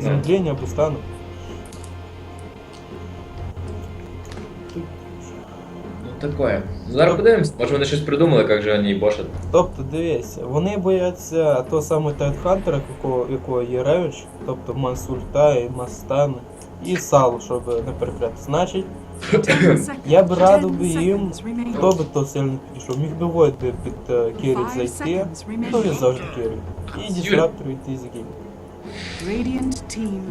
Замедление або стану. Ну такое. Зараз подивимось, може вони щось придумали, як же вони бошать. Тобто, дивіться, вони бояться того самого Тайтхантера, якого, якого є ревич, тобто Мансульта і Мастан, і Сал, щоб не перекрити. Значить, я б радив би їм, хто би то сильно підійшов, міг би Войд би під е, зайти, ну він завжди Кірік. І дістраптор йти з гіль.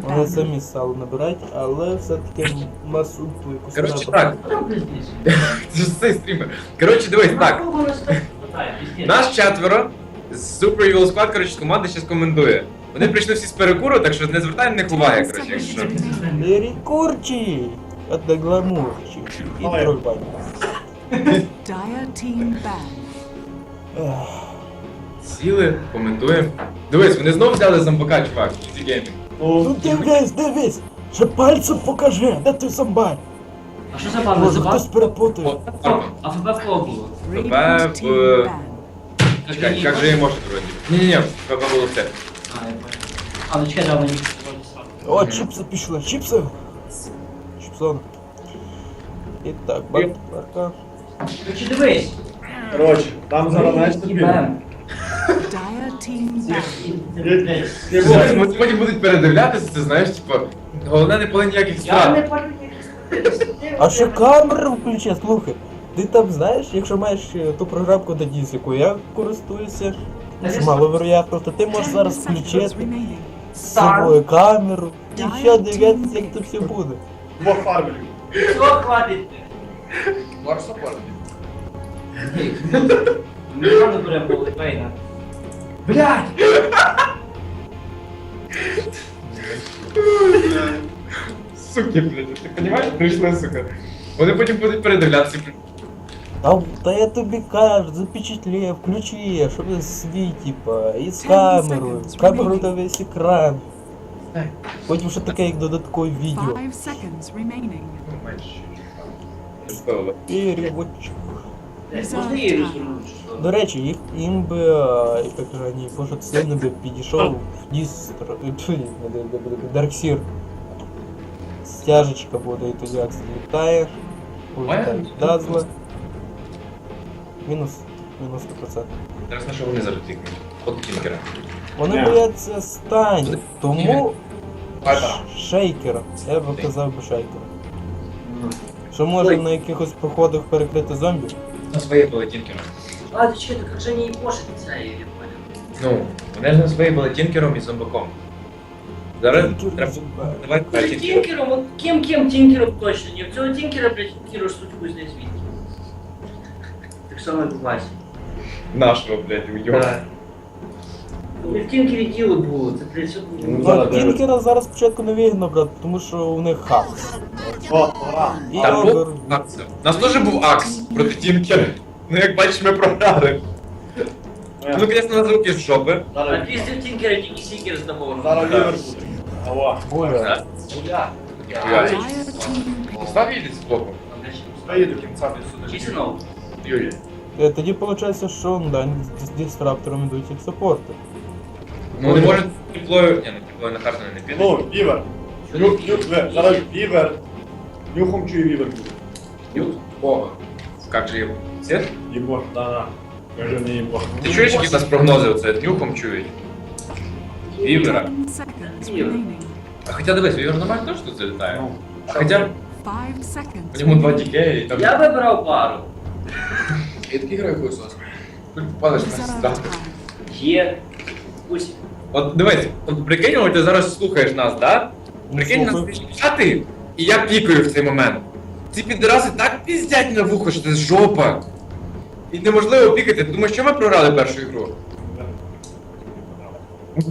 Вони самі Сал набирають, але все-таки Масульту якусь Коротше так. Це ж цей стрімер. Коротше, дивись, так. Нас четверо з Super Evil Squad, коротше, з команди щас комендує. Вони прийшли всі з перекуру, так що не звертай на них уваги, коротше, якщо. Перекурчі! Це гламурчі. І Ой. Dire team ban. Сіли, коментуємо. Дивись, вони знову взяли зомбака, чувак, Easy Gaming. Ну дивись, дивись! Ще пальцем покажи, де ти зомбар? А що за баба? Може За хтось баб? перепутає. А ФБ в кого було? Radiant в- Чекай, як же її може вроді? Ні-ні-ні, треба було це. А, я понял. А, ну чекай, да, мені. О, чіпси пішли, чіпси! Чіпсон. І так, барка. Короче, дивись. Коротше, там зараз знаєш тобі. Вони потім будуть передивлятися, ти знаєш, типу, головне не було ніяких страт. А ще камеру включи, слухай. Ти там знаєш, якщо маєш е, ту програмку Дадіс, яку я користуюся, це маловероятно, то ти можеш зараз включити з собою камеру і ще дивитися, як це все буде. Двох фармерів. Все, хватить. Ніхто не бере полипейна. Блядь! Суки, блядь, ти розумієш? Прийшли, сука. Вони потім будуть передивлятися. А, та я тобі кажу, запечатле, включи, щоб свій, типа, і з камерою, камерою на весь екран. Потім ще таке, як додаткове відео. Five seconds remaining. Переводчик. Що? До речі, їх їм би, е, як вони, може сильно би підійшов дістр, Дарксір. Стяжечка буде і тоді літає. Улітає Дазла. Мінус, мінус 100%. Зараз на що вони зараз тикнуть? От кінкера. Вони бояться стані, тому шейкера. Я б казав би шейкера. Що може на якихось походах перекрити зомбі? На своей були тінкером. Ладно, что это, как же не пошить це, я не понял. Ну, вони ж на своей були тінкером і зомбаком. Зараз треба. Давай Блядь, тинкером тінкером. Тінкером, от ким ким Тінкером точно. Не в цього Тинкера, блядь, ж суть хуй знає звідки. Так само як Наш. Нашого, блядь, уйоба. Ну, і в Тінкері було, це, блядь, все Ну, Ну, зараз спочатку не вигідно брати, тому що у них хак. О. І Там був Акс. У нас теж був Акс проти тінкера. Ну як бачиш, ми програли. Ну, звісно, на звуки з жопи. А Зараз, після Тінкера тільки Сікер здобув. зараз буде. Ава. Юай. Dire Став їдеть з боку. Стої до кінця сюди. Чисинов. Юрій. Е, Тоді виходить, що ну, да, з дистраптором йдуть як саппорти. Ну не може теплою. Ні, ну теплою на карту не піде. Ну, вівер. Ню, ню, ве, зараз вівер. Нюхом чую вівер буде. Ют. О. Как же його? Це? Єбо, да-да. Кажи мені єбо. Ти чуєш, які в нас прогнози оце нюхом чують? Вівера. 10 seconds remaining. А хоча дивись, вівер нормально теж тут залітає. Ну, А хоча б Five у seconds ньому два дікеї і там. Я вибрав пару. Я такий граю хуйсос. Тут попадеш на Reserve сюди. time. Є. Пусть. От дивись, от прикинь, от ти зараз слухаєш нас, да? Прикинь, нас піщати, і я пікаю в цей момент. Ці підраси так піздять на вухо, що це жопа. І неможливо пікати. Ти думаєш, що ми програли першу ігру?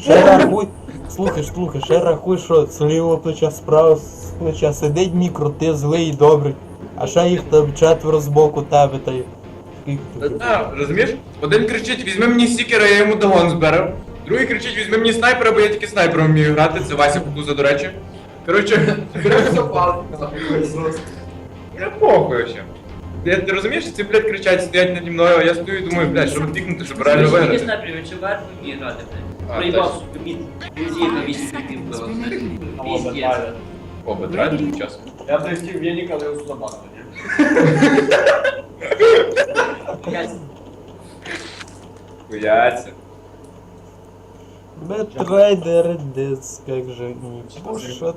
Ще рахуй. Слухай, слухай, ще рахуй, що з лівого плеча справа з плеча сидить мікро, ти злий і добрий. А ще їх там четверо з боку тебе та й. Та, розумієш? Один кричить, візьми мені сікера, я йому догон зберу. Другий кричить, візьми мені снайпера, бо я тільки снайпером вмію грати. Це Вася Кукуза, до речі. Коротше, все палки. Я похуй ще. Я, ти розумієш, ці, блядь, кричать, стоять наді мною, а я стою і думаю, блядь, щоб пікнути, щоб реально Він виграти. снайпер, він ще вверх не вміє грати, блядь. А, Проїбав, мід. Бензин на 8 Seconds кріпів було. Піздець. Бетрайдер. О, бетрайдер час. Я б хотів Венік, але його сюди бахну, ні? Хуяться. Бетрайдер дис, как же не пушат.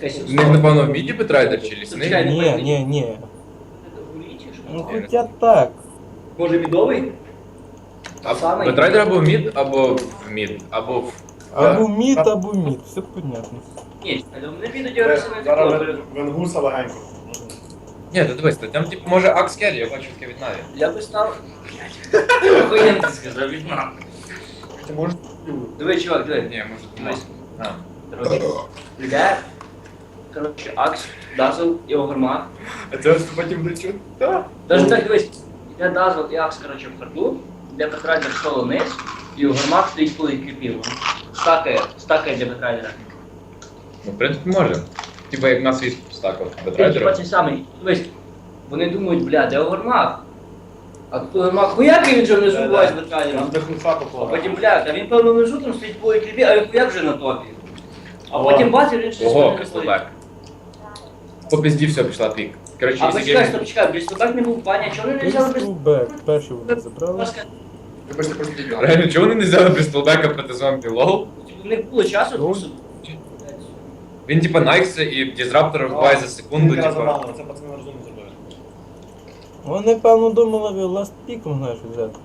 Чекай, У них, напевно, в міді бетрайдер чи лісний? Звичайно. Не, не, не. Гулі чи що? Ну хотя так. Може мідовий? А Самий? Бетрайдер або в мід, або в мід, або в... Або мид, або мид, все понятно. Ні, але вони підуть агресивно Зараз такого. Вен- Венгуса легенько. Ні, то дивись, там типу може Акс Керрі, я бачу таке від Наві. Я би став... Блядь. Охуєнно ти сказав, від нахуй. Ти можеш... Диви, чувак, диви. Ні, може Дивись. А. Короче, йде, коротше, Акс, Дазл і Огурмах. А це ось потім не чути? Так. Даже так дивись, йде Дазл і Акс, коротше, в харту, де Бетрайдер соло вниз, і Огурмах стоїть коли кріпів. Стакає, стакає для Бетрайдера. Ну, в принципі, може. Типа як нас вісп стакав Він типа Бетрайдера. цей самий, дивись, вони думають, бля, де Огурмах? А хуяки він же внизу буває з Там Бетрайдером. дихнуха А поклала. потім, бля, та він певно внизу там стоїть коли кріпі, а він хуяк вже на топі. А потім бачив, він щось Ого. По пізді все, пішла пік. Коротше, А якщо почекай, стоп, чекай, Брістолбек не був баня, чого вони не взяли Крістелбек, перший вони забрали. Брістолбека? Вибачте, просто. Реально, чого вони не взяли Брістелбека проти зомбі? Лол? У них було часу, Ну, просто... Він типа Найкса і Дізраптора вбиває за секунду, типа. це пацани розумно. Вони, певно, думали, ласт піком, знаєш, взяти.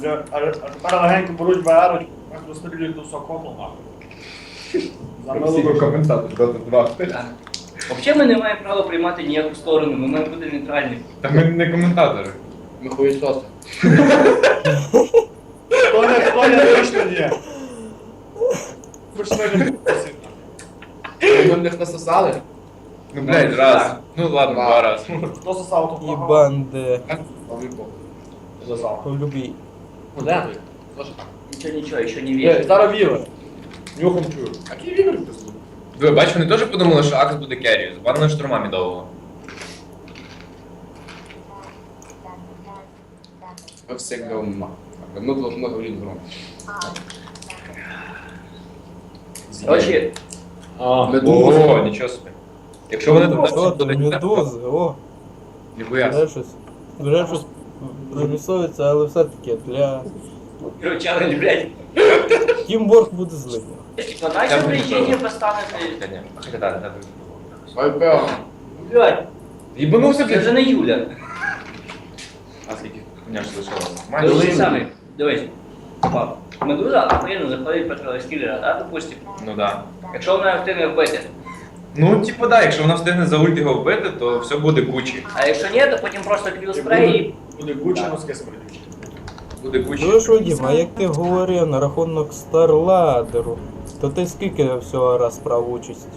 Бля, А а тепер легенько беруть ВР, розстрілюють до соколу, нахуй. Замило коментатор, Dota 2. Взагалі ми не маємо права приймати ніяку сторону, ми маємо бути нейтральними. Та ми не коментатори. Ми хуєсоси. Хто не, хто не точно ні. Ви ж не Ми в них насосали. Ну, блядь, раз. Ну ладно, Два. два раз. Хто сосав, то І плохо. банди Павліко. Засав. по любій. Ну де ви? Що ж там? Нічого, нічого, ще не Є, вірю. Зараз вівер. Нюхом чую. Який вівер ти слухав? Ви бачиш, вони теж подумали, що Акс буде керрі. Збанили штурма мідового. Во всех говно. Говно должно говорить громко. Коротше, А, Медуза. О, нічого собі. Якщо вони О, тут там медузи, о, Ніхуя. вже щось. Вже щось промісовується, але все-таки для... Hero Challenge, блядь. Тімворк буде злим. Типа, дайте Я приїждження буду. поставити. Та ні, хоча так, так. Вайпео. Блядь, Їбанувся, це вже блядь. не Юля. А скільки хуйня ж лишилося? Дивись, Майже. саме, дивись. Пап, Медуза охуєнно заходить проти скілера, да, допустим. Ну да. Якщо вона встигне вбити. Ну, типу, да, якщо вона встигне за ульт його вбити, то все буде Гучі. А якщо ні, то потім просто кріл спрей і... Буде гучі носки смердючі. Буде Гучі. Ну що, Дім, а як ти говорив на рахунок Старладеру, то ти скільки всього раз брав участь?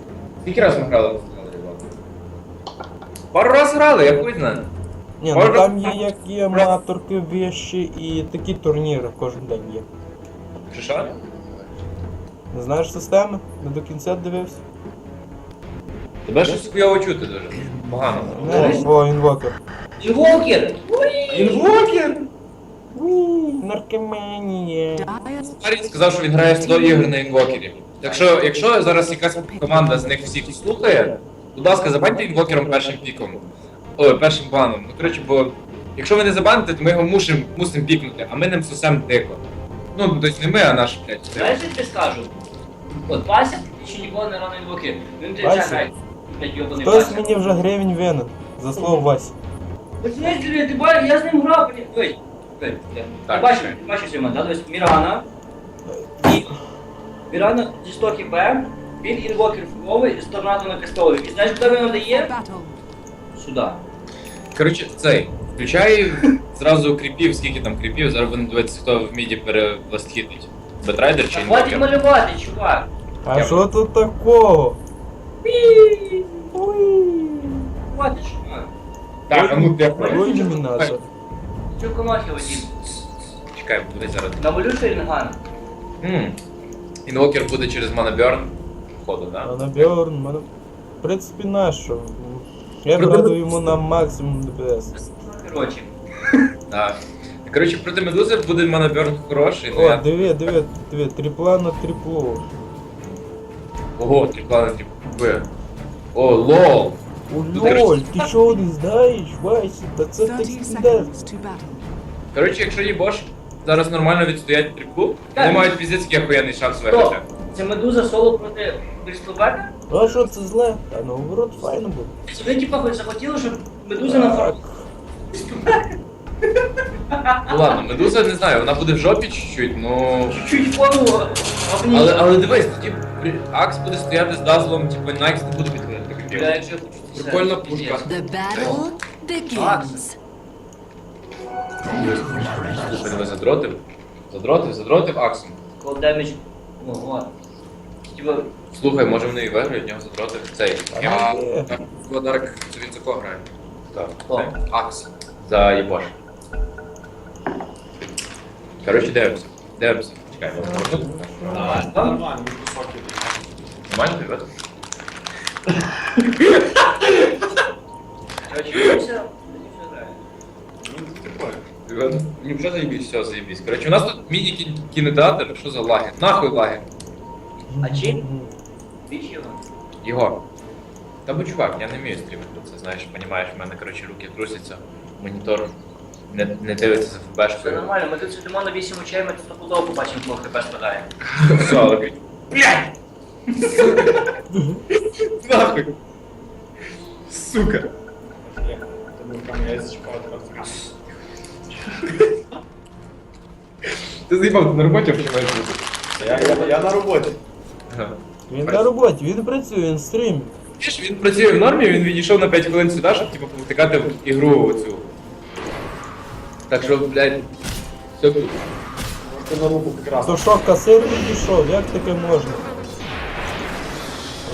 Скільки раз ми грали? Пару раз грали, я хуй знаю. Ні, ну Може, там є як і аматорки вещі, і такі турніри кожен день є. Чи що? Не знаєш системи? Не до кінця дивився? Тебе щось хуйово чути дуже. Погано. Не, о, інвокер. Інвокер! Інвокер! Наркоманія. Dyer's сказав, що він грає 100 ігор на інвокері. Так що, якщо зараз якась команда з них всіх слухає, будь ласка, забаньте інвокером першим піком. Ой, першим баном. Ну, коротше, бо якщо ви не забаните, то ми його мусимо мусим пікнути, а ми ним сусем дико. Ну, тобто не ми, а наш, блядь. Знаєш, як ти скажу? От Вася ще ніколи не грав на інвокер. Він тебе Вася? грає. Блядь, йобаний Хтось Вася. мені вже гривень винен. За слово Вась. Ось знаєш, диви, ти бачиш, я з ним грав, блядь. Ой, ой, бля. Так, Ти бачиш, чекай. ти бачиш Сіма, да? Тобто Мірана. І Мірана зі 100 хп, він інвокер фуговий з торнадо на кастовий. І знаєш, хто він дає? battle. Сюди. Коротше, цей. Включай зразу кріпів, скільки там кріпів, зараз будемо дивитися, хто в міді перевластхітить. Бетрайдер чи Та хватить інвокер. малювати, чувак. А Я- що тут такого? Так, а ну ти Ой, ілюмінатор. Чого комахи один? Чекай, буде зараз. Намалюй Шерінган. М. Інвокер буде через Манаберн. Походу, да? Манабьорн, мана... принципі, нащо? Я вкладу йому на максимум ДПС. Коротше. Так. Коротше, проти медузи буде моноберн хороший, ну О, я... диви, диви, диви, трипла на триплу. Ого, три плани, три б. О, лол. О, Ти лоль, ти чого не знаєш, Вася? Та це 30 так battle. Коротше, якщо їбош зараз нормально відстоять триплу, вони мають фізичний охуєнний шанс виграти. Це медуза соло проти Брістлбека? А що це зле? Та наоборот файно буде. Вони типа хоч захотіли, щоб медуза на фор... Ну ладно, медуза не знаю, вона буде в жопі чуть-чуть, ну. Чуть форму обніс. Але, але дивись, тоді Акс буде стояти з дазлом, типу Найкс не буде підходити. Прикольна пушка. The battle begins. Слухай, диви, задротив. Задротив, задротив Аксом. Демедж... Ого. Типа, Слухай, може вони і виграють, нього задротив цей. А, А, це він за кого грає? Так. Акс. За Єбош. Коротше, дивимося. Дивимося. Чекай, можна? Давай, нормально, він високий. Нормально, короче. Він прикольний. Ребята, мені вже заєбісь, все, заєбісь. Коротше, у нас тут міні-кінотеатр, що за лаги? Нахуй лаги. А чим? Біч його. Його. Та бо чувак, я не вмію стрімити, це знаєш, понімаєш, в мене, коротше, руки трусяться, монітор не, не дивиться за Все фбшкою. нормально, ми тут сидимо на 8 очей, ми тут стопудово побачимо, кого хп спадає. Все, але Блядь! Нахуй! Сука! Тому відкрив. Ти заїбав, ти на роботі маєш бути. Я, я, я на роботі. Ага. Він на роботі, він працює, він стрімить. Бачиш, він працює в нормі, він відійшов на 5 хвилин сюди, щоб типу повтикати в ігру оцю. Так що, блядь, все. Ти на руку прекрасно. То що, касир відійшов, як таке можна?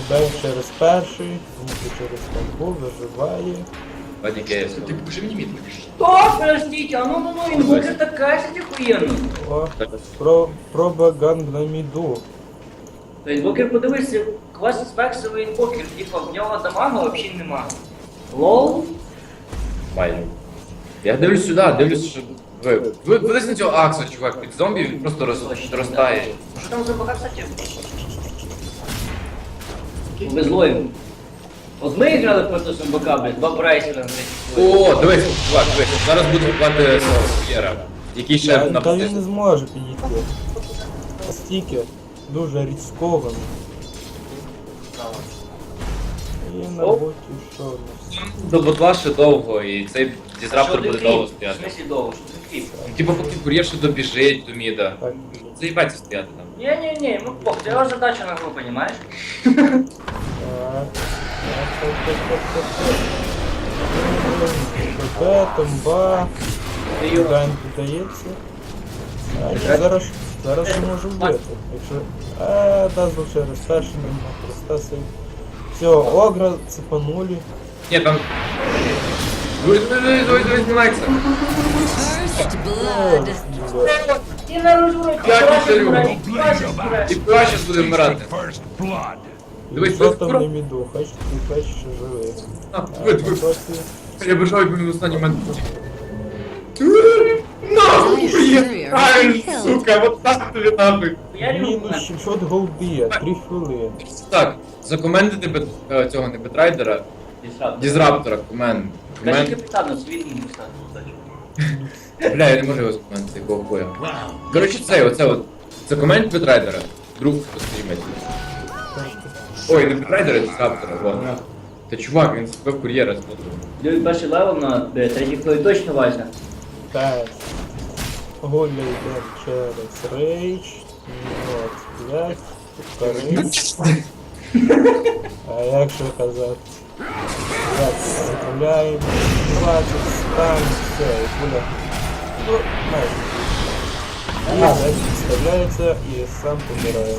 Дай через перший, тому через тамбу виживає. Вадік, я Ти покажи мені мітку. О, подождите, а ну ну ну, інвокер така сидить охуєнно. О, про, пробаганд на міду. То інвокер, подивися, клас спексовий інвокер, типа в нього дамага взагалі нема. Лол? Майже. Я дивлюсь сюди, дивлюсь, що. Ви, ви подивись на цього Акса, чувак, під зомбі він просто роз, розтає. Що там за бага, кстати? Ви злої. От ми грали проти Сумбака, блядь, два прайсера, блядь. О, дивись, чувак, дивись, зараз буде вбивати Сєра, який ще на та він не зможе підійти. Стільки дуже ризиковано. І на Оп. боті що у нас? До ботла ще довго, і цей дізраптор Що буде ти довго кріп? В стояти. смислі довго, що ти кріп? Ну, Типа поки кур'єр ще добіжить до міда. Так. Заїбаться стояти там. Не-не-не, ну пох, це його задача на гру, понимаєш? Так. Так, так, так, так, так, так. ПП, томба. Ти його... Гайн додається. А, ні, зараз, зараз ще можу вбити. Якщо... А, дазл через перший нема, проста сейв. Все, огра цепанули. Ні, там. Дивись, дивись, дивись, дивись, знімається. First blood. Ти на розворот, Я ти пішов. брати, ти брати. І Пуа зараз буде вмирати. Дивись, Що дивись, там про- не міду, хоч ти хоч ще живий. А, А, диви, диви. бачите, Я бажаю, якби він в останній момент. Нахуй! є! Правильно, сука, вот так тобі нахуй. Я люблю Мінус 600 голди, 3 хвилини. Так, закомендити бет- е, цього не бетрайдера, дізраптора, комен. Кажи Комен. капітану, світлі не встати. Бля, я не можу його закомендити, якого боя. Коротше, це, оце от. Це комент бетрайдера. Друг пострімить. Ой, не бетрайдера, а дізраптора, вот. Та чувак, він збив кур'єра з. Дивись, перший левел на е, третій хвилі точно Вася. Так. Гуля йде через рейдж. Мінус 5. Повтори. А як же казати? Так, заправляємо. 20, стан, все, і гуля. Ну, майже. І вставляється і сам помирає.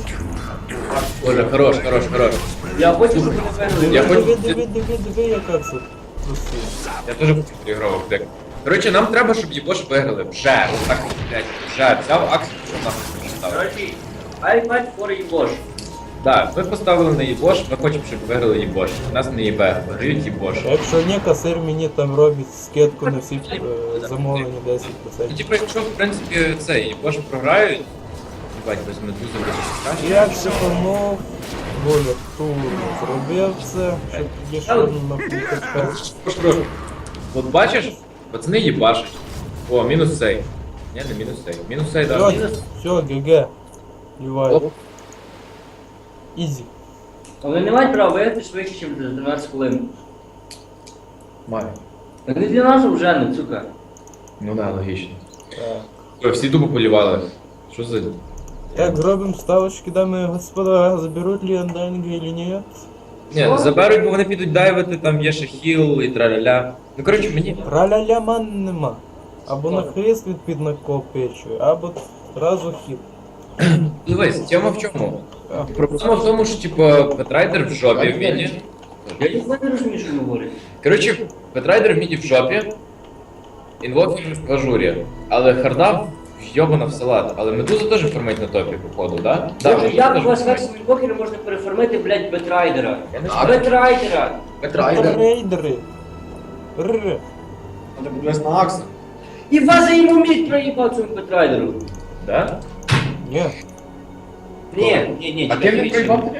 Боже, хорош, хорош, хорош. Я хочу, щоб вони виграли. Я Диви, хочу- диви, диви, диви, яка це просить. Я теж хочу переігровок дек. Коротше, нам треба, щоб Єбош виграли. Вже, ось так, блядь, вже. Взяв акцію, щоб нахуй став. I fight for. Так, ми поставили на їбош, ми хочемо, щоб виграли їбош. У нас не їбе, виграють їбош. Якщо ні, касир мені там робить скидку на всі е, замовлення 10%. І типу, якщо в принципі це їбош програють, їбать, без медузи без Я психанув, воля тур зробив це, щоб тоді що наприклад. От бачиш, пацани їбашать. О, мінус цей. Ні, не мінус цей. Мінус цей, да. Все, все, ГГ. Івай. Ізі. Вони не мають права виграти швидше, ніж за 12 хвилин. Маю. Вони для нас вже не, сука. Ну да, логічно. Так. Ой, всі тупо полівали. Що за. Так, зробимо ставочки, дамы и господа, заберут ли андайнги или нет? Ні, заберуть, бо вони підуть дайвити, там є ще хіл і траля-ля. Ну коротше, мені. Раля-ля ман нема. Або на хрест від під накопичує, або зразу хід. Дивись, тема в чому? Проблема в тому, що типу Петрайдер в жопі в міді. Я ніхто не розумію, що він говорить. Коротше, Петрайдер в міді в жопі, інвокер в ажурі, але харда вйобана в салат. Але медуза теж формить на топі, походу, да? Да, Боже, як у вас версію інвокера можна переформити, блядь, бетрайдера? Бетрайдера! Петрайдер. Рейдери. Р. Треба на Акса. І вас за йому міг проїбав цьому бетрайдеру. Да? Ні. Ні, ні, ні, А ким він проїбав тобі?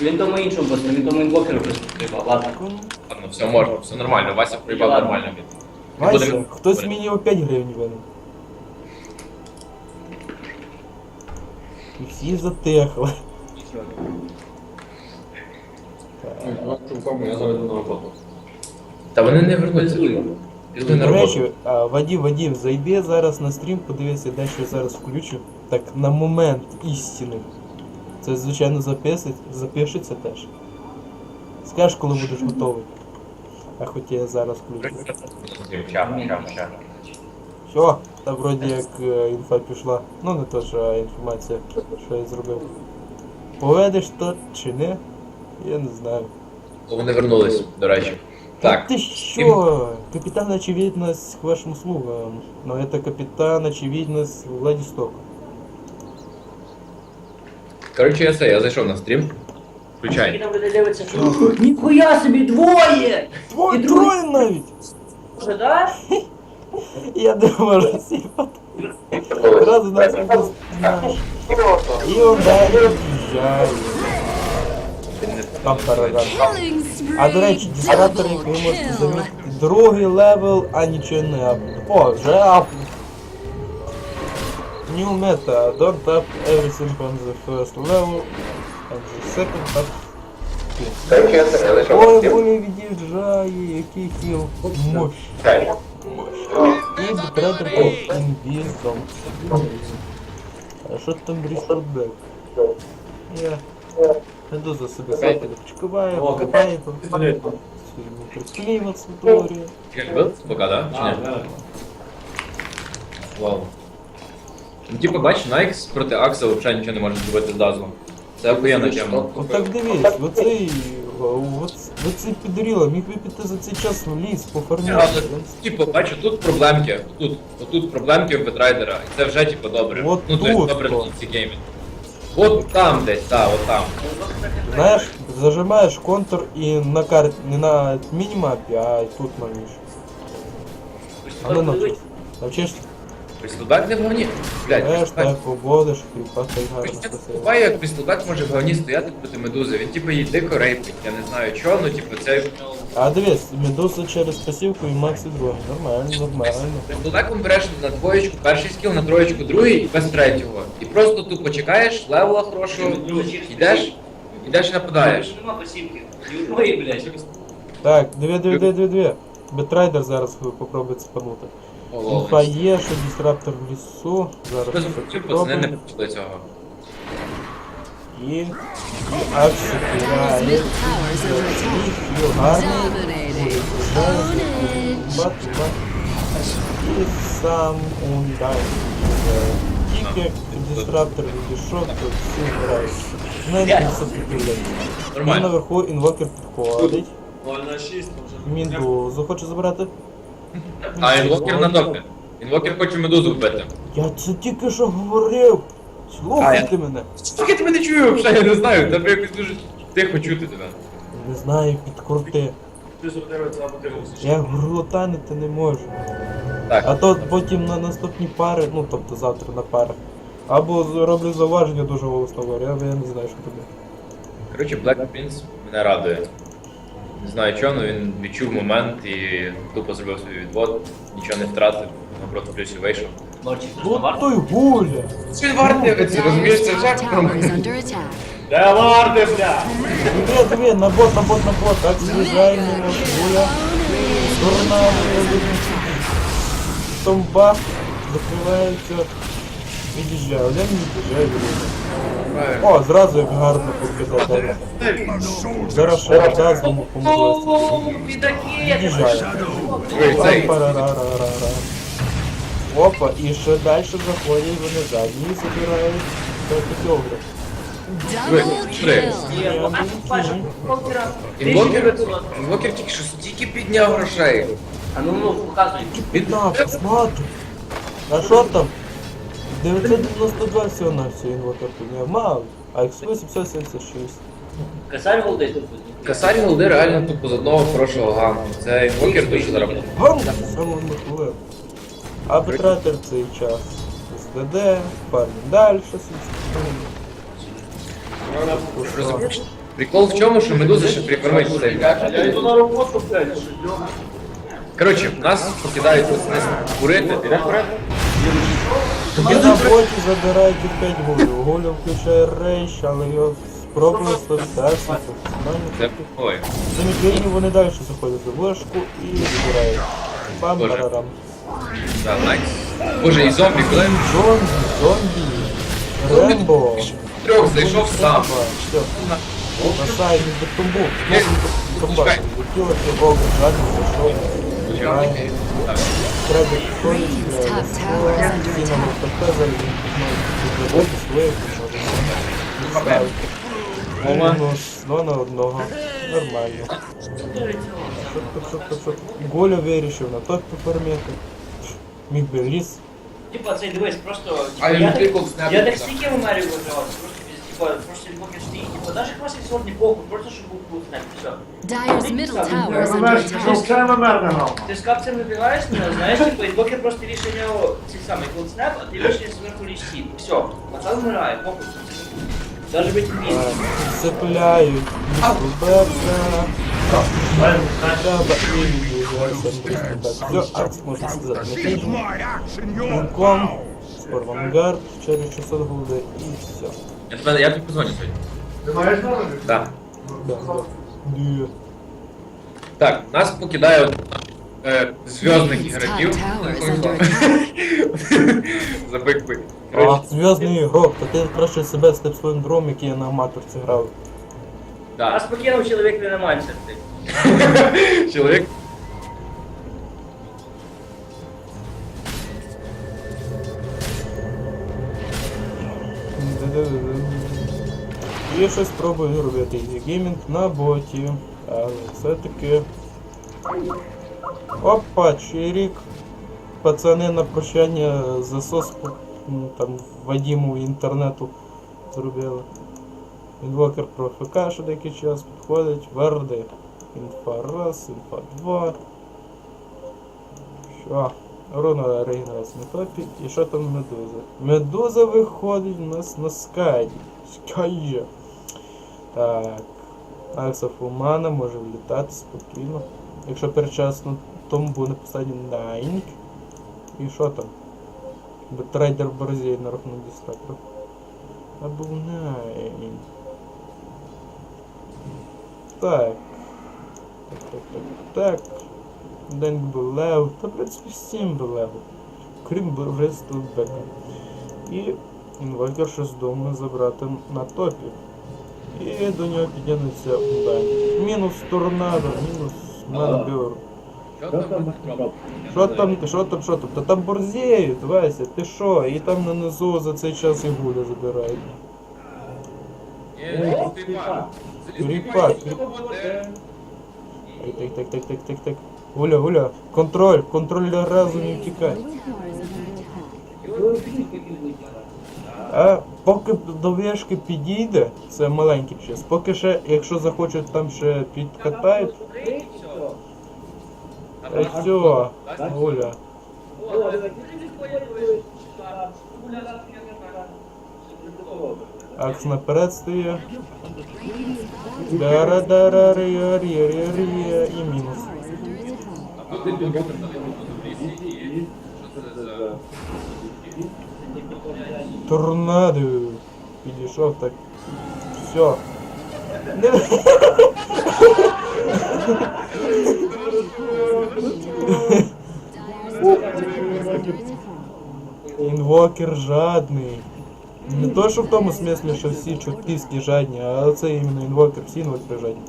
Він тому іншому просто, він тому інвокеру просто проїбав, ладно. Ладно, все можна, все нормально. Вася проїбав Ладно. нормально. Вася, Будемо- хтось мені о 5 гривень винен. І всі затихли. Я заведу на роботу. Та вони не вернуться. Пішли на До роботу. речі, а, Вадім, Вадім, зайди зараз на стрім, подивися, де що я зараз включу. Так на момент істини. Це звичайно записить, запишеться теж. Скажеш, коли будеш готовий. А хоч я зараз включу. Ща, ща. Все, та вроді як е, інфа пішла. Ну не то, що а інформація, що я зробив. Поведеш то чи не? Я не знаю. Вони вернулись, до речі. Так. Так. Ты что? Капитан Очевидность к вашим услугам. Но это капитан Очевидность Владисток. Коротше, я це, я зайшов на стрім. І Включай. там буде дивитися, що ніхуя собі двоє! Твой И друг- трое навіть! Що, да? Я не можу сіпати. Раз нас просто знаєш. І он далі під'їжджає. Там тараран. Killing А до речі, spree. дистратор, як ви можете замітити, другий левел, а нічого не апнув. О, вже апнув. New meta, don't tap everything on the first level, and the second на Ой, стрім. Від'їжджає, який хіл. Мощ. І бетретер по інвізом. А що там Брістолбек? Пока, да? Чи ні? Вау. Ну, типу, бачиш, Найкс проти Акса взагалі нічого не може зробити з дазлом. Це охуєнна тема. Отак дивись, оцей, оц- оцей підоріла міг випити за цей час в ліс, Але, пофармити. Типу, бачу, тут проблемки, тут, отут проблемки в Бетрайдера, і це вже типу добре. От ну, то есть тут добре то. в кінці геймінг. От там десь, так, от там. Знаєш, зажимаєш контур і на карті, не на мінімапі, а тут малюєш. А ну навчись. Навчишся? Крістелбек не в говні. Блядь, Знаєш, кріпа гарно Буває, як Крістелбек може в говні стояти проти медузи. Він типу її дико рейпить, я не знаю чого, ну типу це. А дивись, медуза через пасівку і Макс і другий. Нормально, нормально. Крістелбеком береш на двоєчку перший скіл, на троєчку другий без третього. І просто тупо чекаєш, левела хорошого, йдеш, йдеш і нападаєш. Нема пасівки. Ой, блядь. Так, диви, диви, диви, диви, диви. Бетрайдер зараз попробує спанути. Інфа є, що дістраптор в лісу. Зараз мотивів пацани не почали цього. І... Attack. І гарний. Бат, бат. І сам ундай. Тільки дистраптор відійшов, то всі грають. Навіть не сопротивляється. Наверху інвокер підходить. 0 на 6, вже. Міндузу хоче забрати. А інвокер на топі. Інвокер хоче медузу вбити. Я це тільки що говорив. Слухайте мене. Слухай, я тебе не чую взагалі, я не знаю. Тебе якось дуже тихо чути тебе. Не знаю, підкрути. Ти дивиться, або ти голосиш. Я горлотанити не можу. Так. А то потім на наступні пари, ну тобто завтра на парах. Або роблю зауваження дуже голосно говорю, я, я не знаю, що тобі. Коротше, Black Prince мене радує. Не знаю чого, але він відчув момент і тупо зробив свій відвод, нічого не втратив, наоборот, в плюсі вийшов. Борчик, Ну той гуля! Він вартий, ти розумієш, це жарт. Де варти, бля? Диви, диви, на бот, на бот, на бот, так з'їжджаємо, гуля. Сторона Томба закривається. Від'їжджає, один від'їжджає, другий. О, зразу як гарно показати. Зараз ще дасть йому по можливості. Від'їжджає. Цей. Парарарарара. Опа, і ще далі заходять вони задні і забирають. Інвокер, інвокер тільки що стільки підняв грошей. А ну ну, показуй. Бідна, посмотри. А що там? 992 всього на все інвокер підняв. Мало. А X 876. Косарь голди тут. Касарі голди реально тупо з одного хорошого гаму. Це інвокер дуже. Гам! Хвилин. А потратив цей час. з ДД, парні далі, щось Розумієш? Прикол в чому, що медуза ще прикормить цей. Я йду на роботу, блядь, що йдемо. Коротше, нас покидають вниз курити. Підеш курити? І на боті забирають і 5 голів. Голів включає рейш, але його спробує стосуватися. Це ой. Замідлені вони далі заходять за вишку і забирають. Бам Боже. парарам. Да, найс. Боже, і зомбі, він Зомбі, зомбі, Рембо. трьох зайшов сам. Що? Спасай від тумбу. Ні, Тумба. чекай. Летіло цього, жадно зайшов. Окей. Так. Radiant's top tower is under attack. Мінус, два на одного. Нормально. Що тут, що тут. Голя вирішив на топі перміти. Міг би ліс. Типа, цей дивись, просто... А я так- стільки в Америку вигравав, просто просто інвокер стоїть, типа, навіть класний сьогодні похуй, просто щоб був був снайп, все. Dyer's middle tower is under attack. взагалі мер не. Ти з капцем вибігаєш мене, знаєш, типа, інвокер просто рішення самий cold snap, а ти рішення зверху ліж сіт. Все, пацан вмирає, похуй. Даже бить вміст. Цепляють. І не. Луком. Спорвангард, через 600 голди і все. Я тебе, я тобі позвоню сьогодні. Ти маєш номер? Так. Да. Так, нас покидає от, е, зв'язних ігроків. Запикуй. А, зв'язний ігрок, то ти краще себе з тим своїм дром, який я на аматорці грав. Нас Да. покинув чоловік не на мальця. Чоловік. І щось спробую робити Easy Gaming на боті. Але все-таки. Опа, чирік. Пацани на прощання засос м, там Вадіму інтернету зробили. Інвокер про ще деякий час підходить, верди. Інфа раз, інфа два. Що? Руна регенерація на топі. І що там медуза? Медуза виходить у нас на скайді. Скайє. Так. Акса Фумана може влітати спокійно. Якщо передчасно, тому буде посаді Найнік. І що там? Бо трейдер борзіє на рахунок дістаку. Або Найн. Так. Так, так, так, так. День був лев. Та в принципі всім був лев. Крім Божества Бека. І інвокер ще здумав забрати на топі. І до нього підтягнеться Удань. Мінус торнадо, мінус манбюр. Що там? Що там, що там, що там? Та там борзіють, Вася, ти що? І там нанизу за цей час і гуля забирають. Кріпак. Так, так, так, так, так, так. Гуля, гуля, контроль, контроль разом не втікай. А поки до вишки підійде, це маленький час. Поки ще, якщо захочуть там ще підкатають, та все, Оля. Акс наперед стає. дара дара рия рия рия рия і мінус. Торнадо. Підійшов так. Все. Інвокер жадний. Не то, що в тому смислі, що всі чортківські жадні, а це іменно інвокер, всі інвокери жадні.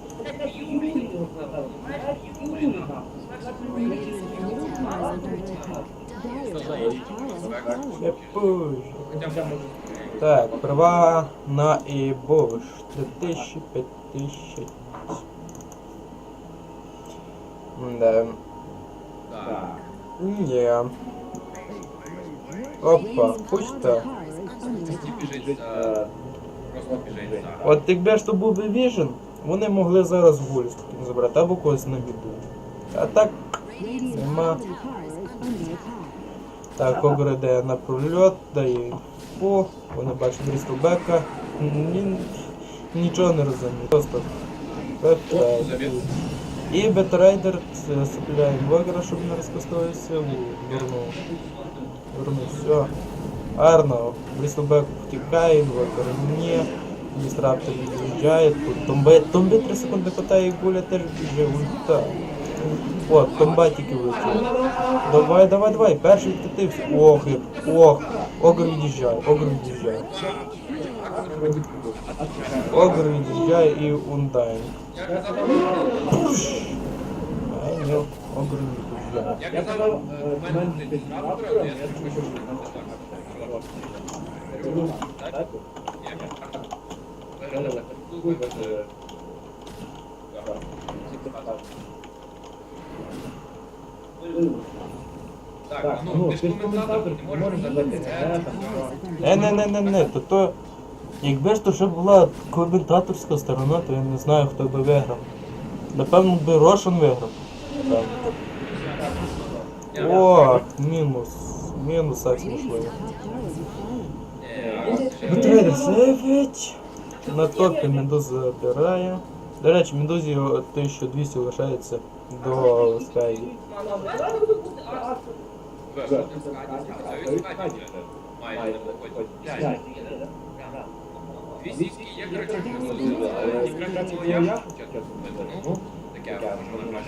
Я позже. Так, права на ібовиш. 3000, 5000. Да. Ні. Опа, за... От якби ж то був би вони могли зараз спокійно забрати або когось на біду. А так нема. Так, Огр йде на прольот, дає Бо не бачу Брістол Бека. Він нічого не розуміє. Просто бетрайдер. І Бетрейдер е, сопляє блогера, щоб не розкоставився. Вернув. Вернув, все. Гарно, Брістол Бек втікає, інвокер ні. Дістраптор від'їжджає, тут Томбе 3 секунди питає і Гуля теж біжить, ульта. О, томба тільки вийшов. Давай, давай, давай, перший втетився. Ох, ох. Огр від'їжджає, Огр від'їжджає. Огр від'їжджає і Ундайн. Ай, ні, Огр від'їжджає. Я. Так, ну, ти ж коментатор, ти можеш задати це, Не, не, не, не, не, то то. Якби ж то ще була коментаторська сторона, то я не знаю, хто би виграв. Напевно би Рошен виграв. Так. О, мінус. Мінус акс можливо. Сейвить. На топі Медуза забирає. До речі, Медузі 1200 лишається до Скайді. 그 ну, таке, що вона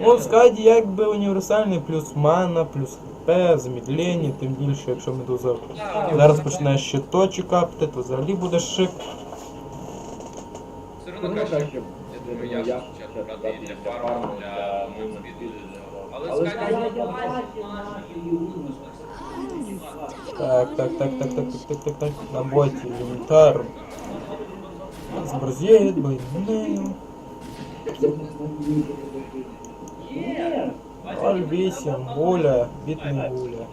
краще в скаді якби універсальний плюс мана, плюс ХП, замедлення, тим більше, якщо медуза зараз починаєш ще точі капти, то взагалі буде шик. Все одно краще. Я думаю, я брати і для фарму, для монстрів. Але скайді Так, так, так, так, так, так, так, так, так. На боті елементар. Зброзєє, блин. Аль 8, Гуля, бітний Гуля.